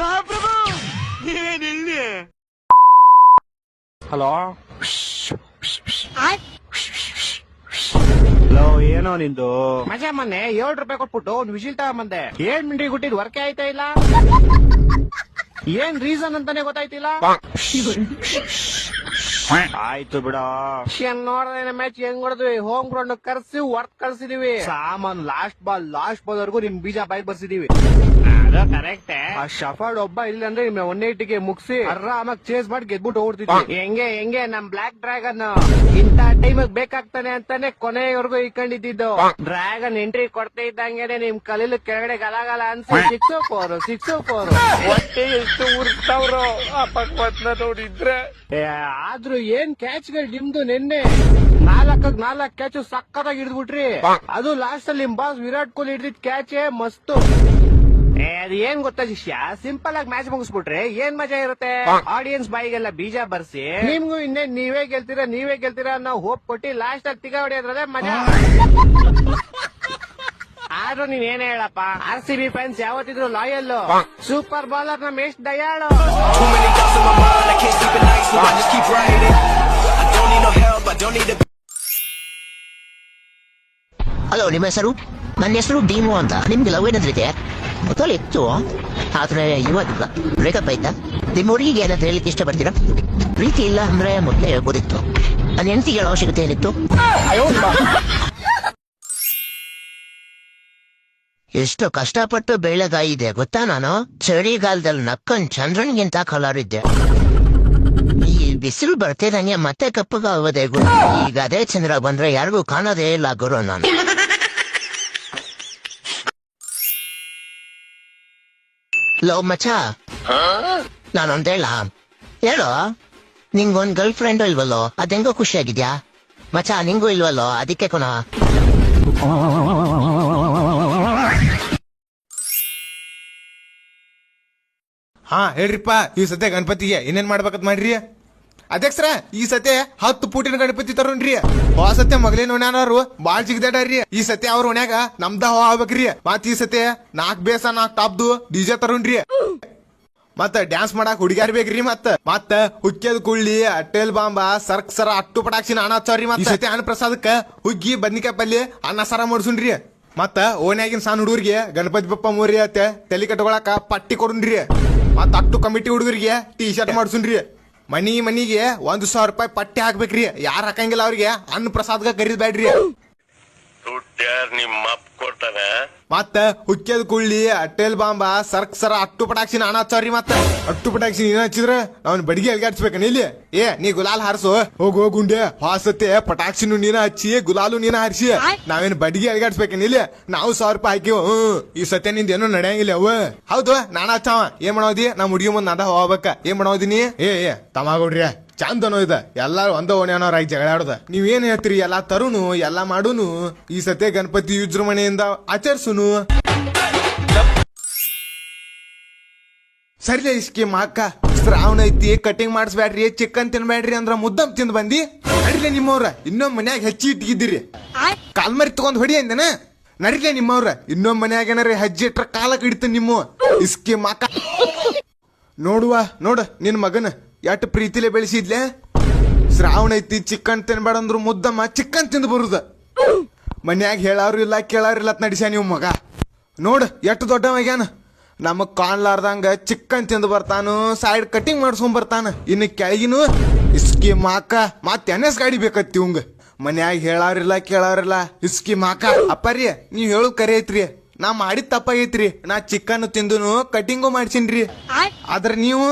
ಮಹಾಪ್ರಭು! ನೀವೇನಿಲ್ಲಿ hello? Hello ಏನೋ ನಿಂದು? ಮಜಾ ಮೊನ್ನೆ ಏಳು ರೂಪಾಯಿ ಕೊಟ್ಬಿಟ್ಟು ಒಂದು ವಿಶಿಲ್ ತಗೊಂಬಂದೆ. ಏನ್ ಮಿಂಡಿ ಗುಟ್ಟಿದ್ ವರ್ಕೆ ಆಯ್ತಾ ಇಲ್ಲ? ಏನ್ ರೀಸನ್ ಅಂತಾನೆ ಗೊತ್ತಾಯ್ತಿಲ್ಲ? ಆಯ್ತು ಬಿಡ. ನೋಡಿದ್ರೆ ಮ್ಯಾಚ್ ಹೆಂಗ್ ಹೊಡೆದ್ವಿ? ಹೋಮ್ ಗ್ರೌಂಡ್ ಕರ್ಸಿ ವರ್ಕ್ ಕಳ್ಸಿದೀವಿ ಸಾಮಾನ್ ಲಾಸ್ಟ್ ಬಾಲ್ ಲಾಸ್ಟ್ ಬಾಲ್ ವರ್ಗು ನಿಮ್ ಬೀಜ ಬಾಯ್ ಬರ್ಸಿದೀವಿ. ಕರೆಕ್ಟ್. ಆ ಶಫರ್ಡ್ ಒಬ್ಬ ಇಲ್ಲ ಅಂದ್ರೆ ನಿಮ್ ಒನ್ ಏಟಿಗೆ ಮುಗಿಸಿ ಆರಾಮಾಗಿ ಚೇಸ್ ಮಾಡಿ ಗೆದ್ಬಿಟ್ಟು ಓಡ್ತಿದ್ವಿ. ಹೆಂಗೆ ಹೆಂಗೆ? ನಮ್ ಬ್ಲಾಕ್ ಡ್ರ್ಯಾಗನ್ ಇಂತ ಟೈಮ್ ಬೇಕಾಗ್ತಾನೆ ಅಂತಾನೆ ಕೊನೆಯವರೆಗೂ ಇಟ್ಕೊಂಡಿದ್ದು ಡ್ರ್ಯಾಗನ್ ಎಂಟ್ರಿ ಕೊಡ್ತಾ ಇದ್ದಂಗೆ ನಿಮ್ ಕಲೀಲು ಕೆಳಗಡೆ ಗಲಗಲ ಅನ್ಸಿ ಸಿಕ್ಸ್ ಫೋರ್ ಸಿಕ್ಸ್ ಫೋರ್ ಹೊಟ್ಟೆ ಎಷ್ಟು ಉರ್ತವ್ರು? ಆ ನೋಡಿದ್ರೆ. ಆದ್ರೂ ಏನ್ ಕ್ಯಾಚ್ಗಳು ನಿಮ್ದು ನಿನ್ನೆ? ನಾಲ್ಕಕ್ ನಾಲ್ಕ್ ಕ್ಯಾಚ್ ಸಕ್ಕತ್ತಾಗಿ ಹಿಡಿದ್ಬಿಟ್ರಿ. ಅದು ಲಾಸ್ಟ್ ಅಲ್ಲಿ ನಿಮ್ ಬಾಸ್ ವಿರಾಟ್ ಕೊಹ್ಲಿ ಹಿಡಿದಿದ್ ಕ್ಯಾಚೇ ಮಸ್ತು. ಏನ್ ಗೊತ್ತಾ ಶಿಷ್ಯ? ಸಿಂಪಲ್ ಆಗಿ ಮ್ಯಾಚ್ ಮುಗಿಸ್ಬಿಟ್ರೆ ಏನ್ ಮಜಾ ಇರುತ್ತೆ? ಆಡಿಯನ್ಸ್ ಬಾಯಿಗೆಲ್ಲ ಬೀಜ ಬರ್ಸಿ. ನಿಮ್ಗೂ ಇನ್ನೇನ್ ನೀವೇ ಗೆಲ್ತೀರಾ ನೀವೇ ಗೆಲ್ತೀರಾ ಅನ್ನೋ ಹೋಪ್ ಕೊಟ್ಟಿ ಲಾಸ್ಟ್ ಅಲ್ಲಿ ತಿಗ ಹೊಡಿಯೋದ್ರಲ್ಲೇ ಮಜಾ. ಆದ್ರೂ ನೀನ್ ಏನ್ ಹೇಳಪ್ಪ? ಆರ್ ಸಿ ಬಿ ಫ್ಯಾನ್ಸ್ ಯಾವತ್ತಿದ್ರು ಲಾಯಲ್ ಸೂಪರ್ ಬಾಲರ್ ನಮ್ ಎಷ್ಟ್ ದಯಾಳು. I don't need no help, I don't need hello ನಿಮ್ಮ ಹೆಸರು ನನ್ನ ಹೆಸರು ಡೀಮು ಅಂತ ನಿಮ್ಗೆ ಲವ್ ಏನಾದ್ರಿದೆ ಮೊದಲು ಇತ್ತು ಆದ್ರೆ ಇವಾಗಿಲ್ಲ ಬ್ರೇಕಪ್ ಆಯ್ತಾ ನಿಮ್ಮ ಹುಡುಗಿಗೆ ಏನಾದ್ರು ಹೇಳಿಕ್ಕೆ ಇಷ್ಟಪಡ್ತೀರಾ ಪ್ರೀತಿ ಇಲ್ಲ ಅಂದ್ರೆ ಮೊದಲೇ ಹೇಳ್ಬೋದಿತ್ತು ನನ್ನ ಹೇಳೋ ಅವಶ್ಯಕತೆ ಏನಿತ್ತು ಎಷ್ಟು ಕಷ್ಟಪಟ್ಟು ಬೆಳೆಗಾಯಿದೆ ಗೊತ್ತಾ ನಾನು ಚಳಿಗಾಲದಲ್ಲಿ ನಕ್ಕನ್ ಚಂದ್ರನ್ಗಿಂತ ಕಲರ್ ಇದ್ದೆ ಈ ಬಿಸಿಲು ಬರ್ತಿದಂಗೆ ಮತ್ತೆ ಕಪ್ಪಗಾಗೋದೆ ಗುರು ಈಗ ಅದೇ ಚಂದ್ರ ಬಂದ್ರೆ ಯಾರಿಗೂ ಕಾಣೋದೇ ಇಲ್ಲ ಗುರು ನಾನು ಲೋ ಮಚ ನಾನೊಂದ್ ಹೇಳ? ಹೇಳು ನಿಂಗೊಂದ್ ಗರ್ಲ್ ಫ್ರೆಂಡ್ ಇಲ್ವಲ್ಲೋ? ಅದೆಂಗೋ ಖುಷಿಯಾಗಿದ್ಯಾ? ಮಚ ನಿಂಗೂ ಇಲ್ವಲ್ಲೋ? ಅದಕ್ಕೆ ಕೊನ? ಹಾ, ಹೇಳ್ರಿಪ್ಪ, ಈ ಸತೆ ಗಣಪತಿಗೆ ಏನೇನ್ ಮಾಡ್ಬೇಕಂತ ಮಾಡ್ರಿ? ಅಧ್ಯಕ್ಷರ, ಈ ಸತೆ ಹತ್ತು ಪೂಟಿನ ಗಣಪತಿ ತರೋನ್ರಿ ಹೋ ಸತ್ಯ ಮಗಲಿನ ಒಣ್ಯಾನವ್ರು ಬಾಳ್ ಜಿಗ್ದಾಡ್ರಿ ಈ ಸತೆ ಅವ್ರ ಒಣ್ಯಾಗ ನಮ್ದ ಹೋ ಆಗ್ಬೇಕ್ರಿ. ಮತ್ ಈ ಸತೆ ನಾಕ್ ಬೇಸ, ನಾಕ್ ಟಾಪ್ದು ಡಿಜೆ ತರೋನ್ರಿ ಮತ್ತ ಡ್ಯಾನ್ಸ್ ಮಾಡಾಕ್ ಹುಡುಗ್ಯಾರ ಬೇಕ್ರಿ ಮತ್ತ ಮತ್ತ ಹುಕ್ಕಿಯದ್ ಕುಳ್ಳಿ ಅಟ್ಟೆಲ್ ಬಾಂಬ, ಸರ್ಕ್ ಸರ, ಅಟ್ಟು ಪಟಾಕ್ಷಿ ಅಣ್ಣ ಹಚ್ಚವ್ರಿ ಮತ್ತ ಅನ್ನ ಪ್ರಸಾದಕ್ಕ ಹುಗ್ಗಿ, ಬದ್ನಿಕಾಯಿ ಪಲ್ಲಿ ಅನ್ನ ಸರ ಮಾಡ್ಸುನ್ರಿ. ಮತ್ತ ಓಣ್ಯಾಗಿನ ಸಣ್ಣ ಹುಡುಗರಿಗೆ ಗಣಪತಿ ಬಪ್ಪ ಮೂರಿ ಅತ್ತೆ, ತಲೆ ಕಟ್ಕೊಳಕ ಪಟ್ಟಿ ಕೊಡುನ್ರಿ. ಮತ್ತ ಅಟ್ಟು ಕಮಿಟಿ ಹುಡುಗರಿಗೆ ಟೀ ಶರ್ಟ್ ಮಾಡ್ಸುನ್ರಿ. ಮನಿ ಮನಿಗೆ ಒಂದ್ ಸಾವಿರ ರೂಪಾಯಿ ಪಟ್ಟಿ ಹಾಕ್ಬೇಕ್ರಿ. ಯಾರು ಹಾಕಂಗಿಲ್ಲ ಅವ್ರಿಗೆ. ಅನ್ನ ಪ್ರಸಾದ್ಗ ಕರೀದ್ ಬ್ಯಾಡ್ರಿ ಅಪ್ಪ ಕೊಡ್ತಾನೆ. ಮತ್ತ ಕುಳ್ಳಿ ಅಟ್ಟೆಲ್ ಬಾಂಬ ಸರ್ಕ್ ಸರ ಅಟ್ಟು ಪಟಾಕ್ಷಿ ನಾನ ಹಚ್ಚವ್ರಿ ಮತ್ತ. ಅಟ್ಟು ಪಟಾಕ್ಷಿ ನೀನ್ ಹಚ್ಚಿದ್ರ ಅವ್ನ ಬಡಿಗೆ ಎಲ್ಗಾಡ್ಸ್ಬೇಕನ ಇಲ್ಲಿ ಏ ನೀ ಗುಲಾಲ್ ಹಾರಿಸು. ಹೋಗು ಹೋಗ್ ಗುಂಡೆ. ಹಾಸತ್ತೆ ಪಟಾಕ್ಷಿನು ನೀನ ಹಚ್ಚಿ ಗುಲಾಲು ನೀನ ಹಾರಿಸಿ. ನಾವೇನ್ ಬಡಿಗೆ ಎಲ್ಗಾಡ್ಸ್ಬೇಕನ ಇಲ್ಲಿ ನಾವು ಸಾವಿರ ರೂಪಾಯಿ ಹಾಕಿವ್. ಹ್ಮ್ ಈ ಸತ್ಯ ನಿಂದ ಏನೋ ನಡೆಯಂಗಿಲ್ಲ ಅವ ಹೌದು ನಾನ ಹಚ್ಚಾವ. ಏನ್ ಮಾಡೋದಿ ನಮ್ ಹುಡುಗಿ ಮುಂದ್ ನಾದ ಹೋಗ್ಬೇಕ. ಏನ್ ಮಾಡೋದಿನಿ ಏ ಏ ತಮಾಗೋಡ್ರಿ ಚಂದ ಇದೆ. ಎಲ್ಲಾರು ಒಂದ ಓಣಿ ಅನ್ನೋರ್ ಜಗಳ ಆಡೋದ. ನೀವೇನ್ ಹೇಳ್ತೀರಿ? ಎಲ್ಲಾ ತರುನು ಎಲ್ಲಾ ಮಾಡುನು ಈ ಸತೆ ಗಣಪತಿ ವಿಜೃಂಭಣೆಯಿಂದ ಆಚರಿಸುನು ಸರಿಲೇ ಇಸ್ಕಿ ಮಾಕ, ಶ್ರಾವಣ ಐತಿ ಕಟಿಂಗ್ ಮಾಡಿಸ್ಬೇಡ್ರಿ ಚಿಕನ್ ತಿನ್ಬೇಡ್ರಿ ಅಂದ್ರ ಮುದ್ದಂ ತಿಂದ್ ಬಂದಿ. ನಡಿಲೆ ನಿಮ್ಮವ್ರ ಇನ್ನೊಮ್ ಮನ್ಯಾಗ ಹೆಚ್ಚಿ ಇಟ್ಟಿಗಿದ್ದೀರಿ ಕಾಲ್ಮರಿ ತಗೊಂಡ್ ಹೊಡಿ ಅಂದನ. ನಡಿಲೆ ನಿಮ್ಮವ್ರ ಇನ್ನೊಮ್ ಮನ್ಯಾಗ ಏನಾರ ಹೆಜ್ಜೆ ಇಟ್ರ ಕಾಲ ಕಡಿತ ನಿಮ್ಮ. ಇಸ್ಕಿ ಮಾಕ. ನೋಡುವ, ನೋಡ ನಿನ್ ಮಗನ. ಎಟ್ ಪ್ರೀತಿಲೆ ಬೆಳೆಸಿದ್ಲೆ? ಶ್ರಾವಣ ಐತಿ ಚಿಕನ್ ತಿನ್ಬೇಡ ಅಂದ್ರು ಮುದ್ದಮ್ಮ ಚಿಕನ್ ತಿಂದು ಬರುದ. ಮನ್ಯಾಗ ಹೇಳಾರು ಇಲ್ಲ ಕೇಳಾರು ಇಲ್ಲ ನಡಿಸ್ಯ ನೀವು ಮಗ? ನೋಡ್ ಎಷ್ಟು ದೊಡ್ಡವಾಗ್ಯಾನ? ನಮಗ್ ಕಾಣ್ಲಾರ್ದಂಗ ಚಿಕನ್ ತಿಂದು ಬರ್ತಾನು ಸೈಡ್ ಕಟಿಂಗ್ ಮಾಡ್ಸ್ಕೊಂಡ್ ಬರ್ತಾನ. ಇನ್ನು ಕೆಳಗಿನೂ ಇಸ್ಕಿ ಮಾಕ ಮತ್ತೆ ಎನ್ ಗಾಡಿ ಬೇಕತ್ತಿ ಇವಂಗ. ಮನ್ಯಾಗ ಹೇಳಾರಿಲ್ಲ ಕೇಳಾರಿಲ್ಲ ಇಸ್ಕಿ ಮಾಕ. ಅಪ್ಪರಿ ನೀವ್ ಹೇಳು ಕರೆ ಐತ್ರಿ. ನಾ ಮಾಡಿದ ತಪ್ಪಾಗೈತ್ರಿ. ನಾ ಚಿಕನ್ ತಿಂದುನು ಕಟಿಂಗು ಮಾಡ್ಸಿನ್ರಿ. ಆದ್ರ ನೀವು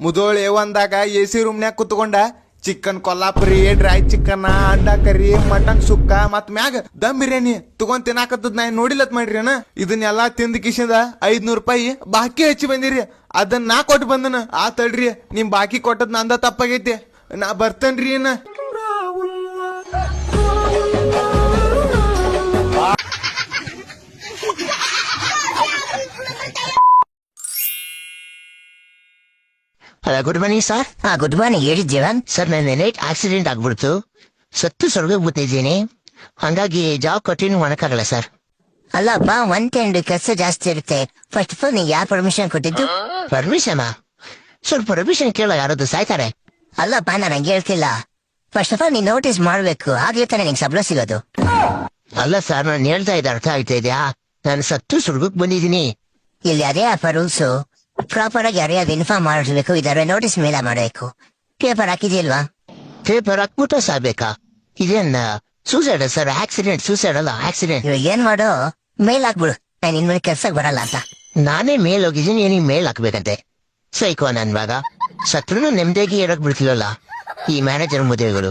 ಮುದೋಳೆ ಒಂದಾಗ ಎ ಸಿ ರೂಮ್ನ್ಯಾಗ ಕುತ್ಕೊಂಡ ಚಿಕನ್ ಕೊಲ್ಲಾಪುರಿ ಡ್ರೈ ಚಿಕನ್ ಅಂಡಾ ಕರಿ ಮಟನ್ ಸುಕ್ಕ ಮತ್ ಮ್ಯಾಗ ದಮ್ ಬಿರಿಯಾನಿ ತಗೊಂಡ್ ತಿನ್ನಾಕತ್ತದ್ ನಾ ನೋಡಿಲತ್ ಮಾಡ್ರಿ ಅಣ್ಣ? ಇದನ್ನೆಲ್ಲಾ ತಿಂದ ಕಿಶಿಂದ ಐದ್ನೂರ್ ರೂಪಾಯಿ ಬಾಕಿ ಹಚ್ಚಿ ಬಂದಿರಿ. ಅದನ್ನ ನಾ ಕೊಟ್ಟು ಬಂದನ. ಆ ತಡ್ರಿ, ನಿಮ್ ಬಾಕಿ ಕೊಟ್ಟದ್ ನಂದ ತಪ್ಪಾಗೈತಿ. ನಾ ಬರ್ತೇನ್ರಿ ಏನ ಹಲೋ ಗುಡ್ ಮಾರ್ನಿಂಗ್ ಸರ್ ಹಾ ಗುಡ್ ಮಾರ್ನಿಂಗ್ ಹೇಳಿ ಜೀವನ್ ಸರ್ ನನ್ನ ನೈಟ್ ಆಕ್ಸಿಡೆಂಟ್ ಆಗ್ಬಿಡ್ತು. ಸತ್ತು ಸ್ವರ್ಗ ಬಿಟ್ಟಿದ್ದೀನಿ. ಹಂಗಾಗಿ ಜಾಬ್ ಕಂಟಿನ್ಯೂ ಒಣಕಾಗಲ್ಲ ಸರ್ ಅಲ್ಲಪ್ಪ ಒನ್ ತಿಂಗಳು ಕೆಲಸ ಜಾಸ್ತಿ ಇರುತ್ತೆ. ಫಸ್ಟ್ ಆಫ್ ಆಲ್ ನೀ ಯಾರು ಪರ್ಮಿಷನ್ ಕೊಟ್ಟಿದ್ದು? ಪರ್ಮಿಷನ್ ಸ್ವಲ್ಪ ಪರ್ಮಿಷನ್ ಕೇಳ ಯಾರದು ಸಾಯ್ತಾರೆ? ಅಲ್ಲಪ್ಪ ನಾನು ಹಂಗೆ ಹೇಳ್ತಿಲ್ಲ. ಫಸ್ಟ್ ಆಫ್ ಆಲ್ ನೀನ್ ನೋಟಿಸ್ ಮಾಡ್ಬೇಕು. ಹಾಗೆ ತಾನೆ ನಿಂಗೆ ಸಬ್ಲ ಸಿಗೋದು. ಅಲ್ಲ ಸರ್ ನಾನು ಹೇಳ್ತಾ ಇದ್ದೆ ಅರ್ಥ ಆಗ್ತಾ ಇದೆಯಾ? ನಾನು ಸತ್ತು ಸುರ್ಗಕ್ ಬಂದಿದ್ದೀನಿ. ಇಲ್ಲಿ ಅದೇ ಅಪ್ಪ ರೂಲ್ಸು ಪ್ರಾಪರ್ ಆಗಿ ಯಾರ್ಯಾರು ಇನ್ಫಾರ್ಮ್ ಮಾಡಿಸ್ಬೇಕು. ಇದಾರೆ ನೋಟಿಸ್ ಮೇಲ ಮಾಡಬೇಕು. ಪೇಪರ್ ಹಾಕಿದ್ಯಲ್ವಾ? ಪೇಪರ್ ಹಾಕ್ಬಿಟ್ಟು ಸಾಯ್ಬೇಕಾ? ಇದೇನ್ ಸೂಸೈಡ್ ಸರ್? ಆಕ್ಸಿಡೆಂಟ್ ಸೂಸೈಡ್ ಅಲ್ಲ? ಆಕ್ಸಿಡೆಂಟ್ ಇವಾಗ ಏನ್ ಮಾಡೋ? ಮೇಲ್ ಹಾಕ್ಬಿಡು. ನಾನು ಇನ್ಮೇಲೆ ಕೆಲ್ಸಕ್ಕೆ ಬರಲ್ಲ ಅಂತ. ನಾನೇ ಮೇಲ್ ಹೋಗಿದ್ದೀನಿ ಏನಿಗೆ ಮೇಲ್ ಹಾಕ್ಬೇಕಂತೆ? ಸೈಕೋ ನನ್ ಮಗ ಸತ್ರು ನೆಮ್ಮದಿಯಾಗಿ ಇರಕ್ ಬಿಡ್ತಿಲ್ಲ ಈ ಮ್ಯಾನೇಜರ್ ಮುದೇಗಳು